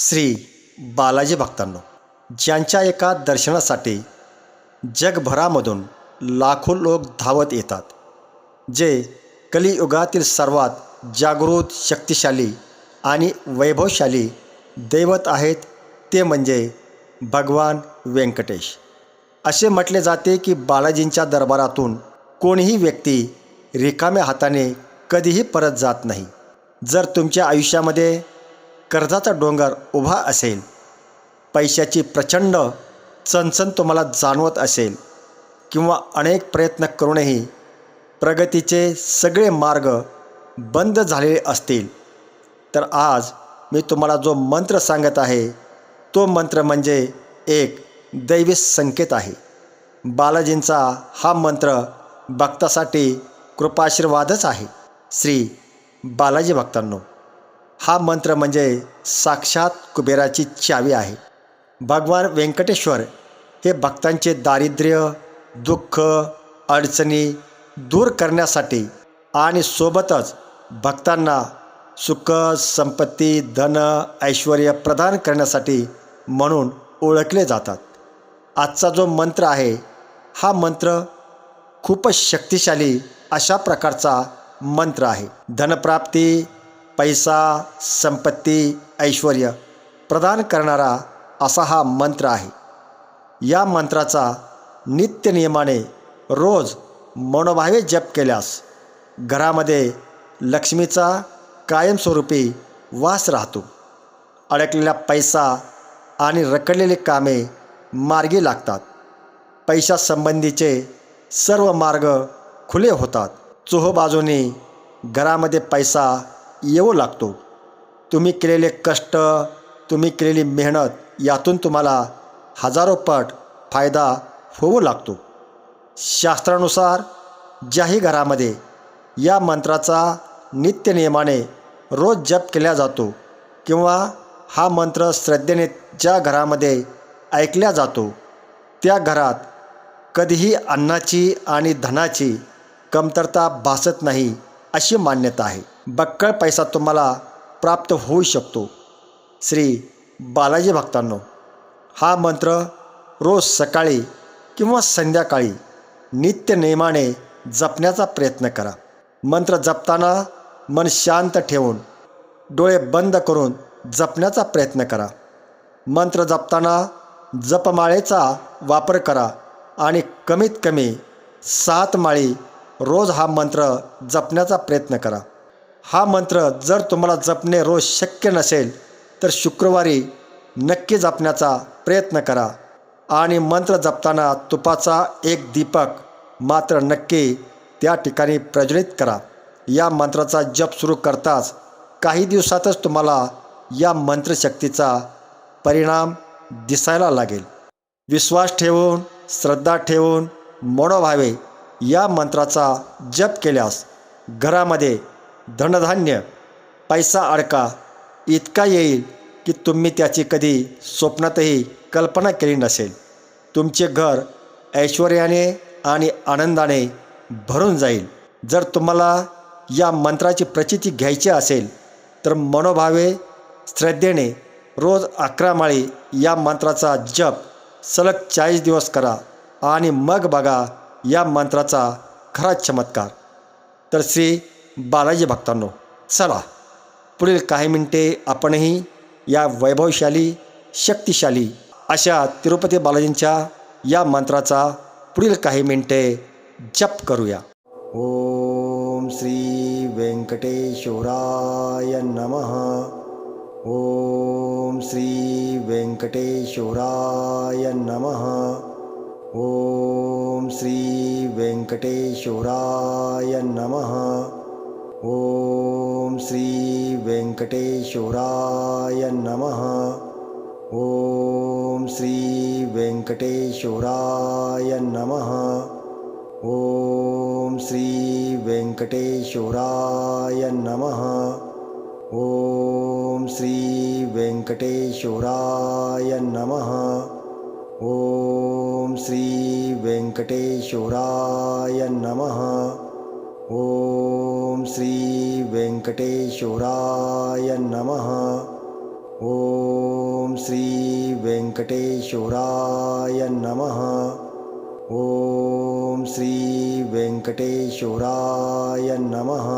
श्री बालाजी भक्तांनो ज्यांच्या एका दर्शनासाठी जगभरामधून लाखो लोक धावत येतात जे कलियुगातील सर्वात जागृत शक्तिशाली आणि वैभवशाली दैवत आहेत ते म्हणजे भगवान व्यंकटेश. असे म्हटले जाते की बालाजींच्या दरबारातून कोणीही व्यक्ती रिकाम्या हाताने कधीही परत जात नाही. जर तुमच्या आयुष्यामध्ये कर्जाचा डोंगर उभा असेल पैशाची प्रचंड चणचण तुम्हाला जाणवत असेल किंवा अनेक प्रयत्न करूनही प्रगतीचे सगळे मार्ग बंद झालेले असतील तर आज मी तुम्हाला जो मंत्र सांगत आहे तो मंत्र म्हणजे एक दैवी संकेत आहे. बालाजींचा हा मंत्र भक्तासाठी कृपाशीर्वादच आहे. श्री बालाजी भक्तांनो हा मंत्र म्हणजे साक्षात कुबेराची चावी आहे. भगवान व्यंकटेश्वर हे भक्तांचे दारिद्र्य दुःख अडचणी दूर करण्यासाठी आणि सोबतच भक्तांना सुख संपत्ती धन ऐश्वर प्रदान करण्यासाठी म्हणून ओळखले जातात. आजचा जो मंत्र आहे हा मंत्र खूपच शक्तिशाली अशा प्रकारचा मंत्र आहे. धनप्राप्ती पैसा संपत्ती ऐश्वर प्रदान करणारा असा हा मंत्र आहे. या मंत्राचा नित्य नियमाने रोज मनोभावे जप केल्यास घरामध्ये लक्ष्मीचा कायमस्वरूपी वास राहतो. अडकलेला पैसा आणि रखडलेली कामे मार्गी लागतात. पैशासंबंधीचे सर्व मार्ग खुले होतात. चोहोबाजूनी घरामध्ये पैसा येऊ लागतो. तुम्ही केलेले कष्ट तुम्ही केलेली मेहनत यातून तुम्हाला हजारो पट फायदा होऊ लागतो. शास्त्रानुसार ज्याही घरामध्ये या मंत्राचा नित्यनियमाने रोज जप केला जातो किंवा हा मंत्र श्रद्धेने ज्या घरामध्ये ऐकला जातो त्या घरात कधीही अन्नाची आणि धनाची कमतरता भासत नाही अशी मान्यता आहे. बक्कळ पैसा तुम्हाला प्राप्त होऊ शकतो. श्री बालाजी भक्तांनो हा मंत्र रोज सकाळी किंवा संध्याकाळी नित्य नियमाने जपण्याचा प्रयत्न करा. मंत्र जपताना मन शांत ठेवून डोळे बंद करून जपण्याचा प्रयत्न करा. मंत्र जपताना जपमाळेचा वापर करा आणि कमीत कमी सात माळी रोज हा मंत्र जपण्याचा प्रयत्न करा. हा मंत्र जर तुम्हाला जपणे रोज शक्य नसेल तर शुक्रवारी नक्की जपण्याचा प्रयत्न करा. आणि मंत्र जपताना तुपाचा एक दीपक मात्र नक्की त्या ठिकाणी प्रज्वलित करा. या मंत्राचा जप सुरू करताच काही दिवसातच तुम्हाला या मंत्रशक्तीचा परिणाम दिसायला लागेल. विश्वास ठेवून श्रद्धा ठेवून मनोभावे या मंत्राचा जप केल्यास घरामध्ये धनधान्य पैसा अडका इतका येईल की तुम्ही त्याची कधी स्वप्नातही कल्पना केली नसेल. तुमचे घर ऐश्वर्याने आणि आनंदाने भरून जाईल. जर तुम्हाला या मंत्राची प्रचिती घ्यायची असेल तर मनोभावे श्रद्धेने रोज अकरा माळी या मंत्राचा जप सलग चाळीस दिवस करा आणि मग बघा या मंत्राचा खरा चमत्कार. तर श्री बालाजी भक्तांनो चला पुढील काही मिनिटे आपणही या वैभवशाली शक्तिशाली अशा तिरुपती बालाजींच्या या मंत्राचा पुढील काही मिनिटे जप करूया. ओम श्री व्यंकटेश्वराय नमः. ओम श्री व्यंकटेश्वराय नमः. ओम श्री व्यंकटेश्वराय नमः. ॐ श्रीवेङ्कटेश्वराय नमः। ॐ श्रीवेङ्कटेश्वराय नमः। ॐ श्रीवेङ्कटेश्वराय नमः। ॐ श्रीवेङ्कटेश्वराय नमः। ॐ श्रीवेङ्कटेश्वराय नमः। श्री व्यंकटेश्वराय नमः। ओम श्री वेङ्कटेश्वराय नमः। ॐ श्री वेङ्कटेश्वराय नमः।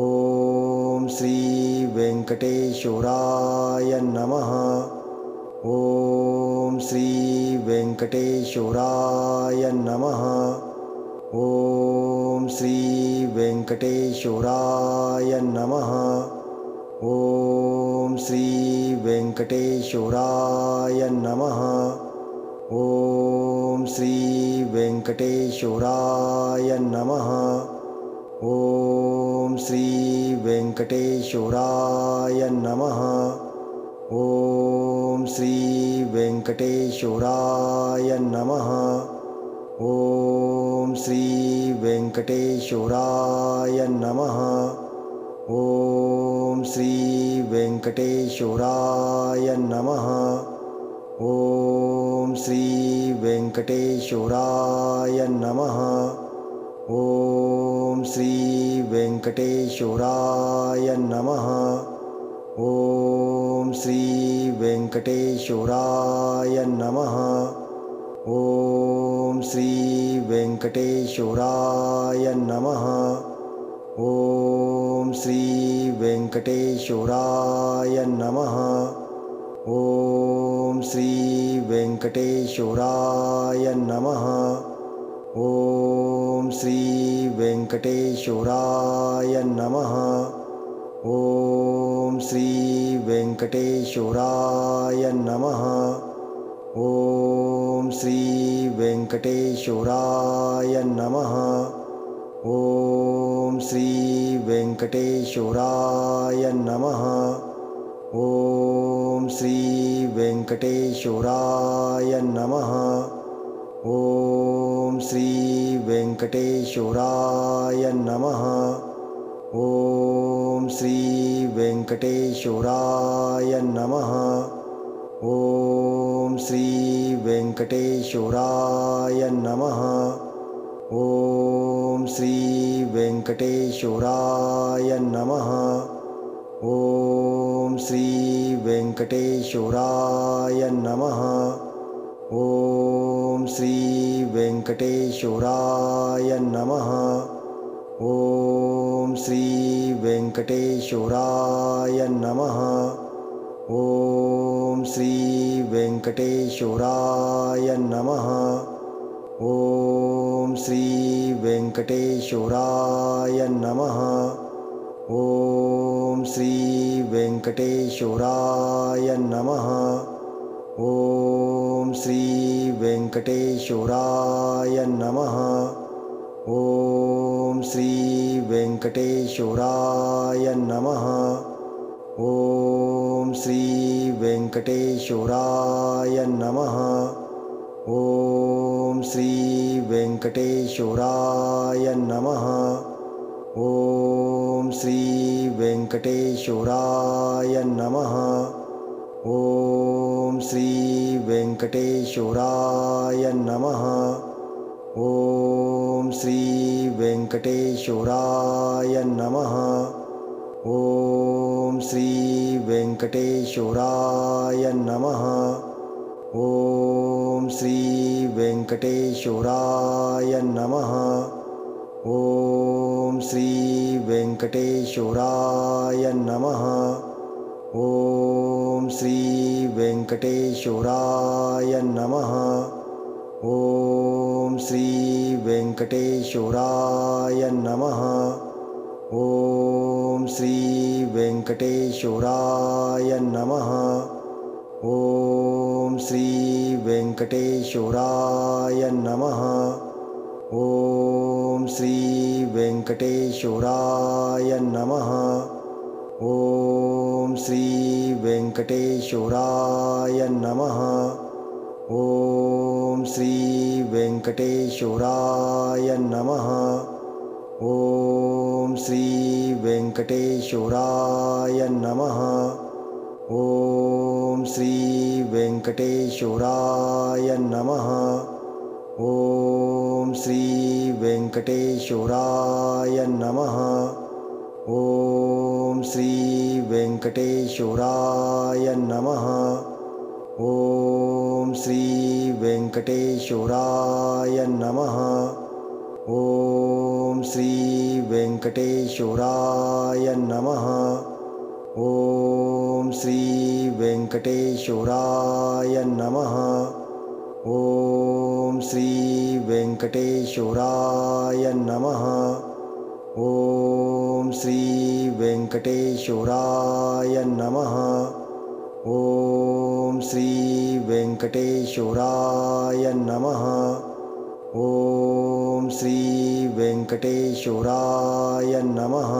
ॐ श्री वेङ्कटेश्वराय नमः। ॐ श्री वेङ्कटेश्वराय नमः। ॐ ॐ श्रीवेङ्कटेश्वराय नमः। ॐ श्रीवेङ्कटेश्वराय नमः। ॐ श्रीवेङ्कटेश्वराय नमः। ॐ श्रीवेङ्कटेश्वराय नमः। ॐ श्रीवेङ्कटेश्वराय नमः। ॐ श्री वेङ्कटेश्वराय नमः। ॐ श्री वेङ्कटेश्वराय नमः। ॐ श्री वेङ्कटेश्वराय नमः। ॐ श्री वेङ्कटेश्वराय नमः। ॐ श्री वेङ्कटेश्वराय नमः। ॐ श्री श्रीवेङ्कटेश्वराय नमः। ॐ श्रीवेङ्कटेश्वराय नमः। ॐ श्रीवेङ्कटेश्वराय नमः। ॐ श्रीवेङ्कटेश्वराय नमः। ॐ श्रीवेङ्कटेश्वराय नमः। ॐ श्रीवेङ्कटेश्वराय नमः। ॐ श्रीवेङ्कटेश्वराय नमः। ॐ श्रीवेङ्कटेश्वराय नमः। ॐ श्रीवेङ्कटेश्वराय नमः। ॐ श्रीवेङ्कटेश्वराय नमः। ॐ श्रीवेङ्कटेश्वराय नमः। ॐ श्रीवेङ्कटेश्वराय नमः। ॐ श्रीवेङ्कटेश्वराय नमः। ॐ श्रीवेङ्कटेश्वराय नमः। ॐ श्रीवेङ्कटेश्वराय नमः। वेङ्कटेश्वराय नमः। ॐ श्री वेङ्कटेश्वराय नमः। ॐ श्री वेङ्कटेश्वराय नमः। ॐ श्री वेङ्कटेश्वराय नमः। ॐ श्री वेङ्कटेश्वराय नमः। ॐ ॐ श्रीवेङ्कटेश्वराय नमः। ॐ श्रीवेङ्कटेश्वराय नमः। ॐ श्रीवेङ्कटेश्वराय नमः। ॐ श्रीवेङ्कटेश्वराय नमः। ॐ श्रीवेङ्कटेश्वराय नमः। ॐ वेङ्कटेश्वराय नमः। ॐ श्री वेङ्कटेश्वराय नमः। ॐ श्री वेङ्कटेश्वराय नमः। ॐ श्री वेङ्कटेश्वराय नमः। ॐ श्री वेङ्कटेश्वराय नमः। ॐ ॐ श्रीवेङ्कटेश्वराय नमः। ॐ श्रीवेङ्कटेश्वराय नमः। ॐ श्रीवेङ्कटेश्वराय नमः। ॐ श्रीवेङ्कटेश्वराय नमः। ॐ श्रीवेङ्कटेश्वराय नमः। ॐ श्री वेङ्कटेश्वराय नमः। ॐ श्री वेङ्कटेश्वराय नमः। ॐ श्री वेङ्कटेश्वराय नमः। ॐ श्री वेङ्कटेश्वराय नमः। ॐ श्री वेङ्कटेश्वराय नमः। ॐ श्री वेङ्कटेश्वराय नमः। ॐ श्री वेङ्कटेश्वराय नमः। ॐ श्री वेङ्कटेश्वराय नमः। ॐ श्री वेङ्कटेश्वराय नमः। ॐ श्री वेङ्कटेश्वराय नमः। ॐ श्रीवेङ्कटेश्वराय नमः।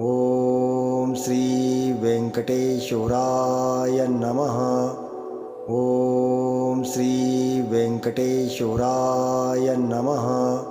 ॐ श्रीवेङ्कटेश्वराय नमः। ॐ श्रीवेङ्कटेश्वराय नमः।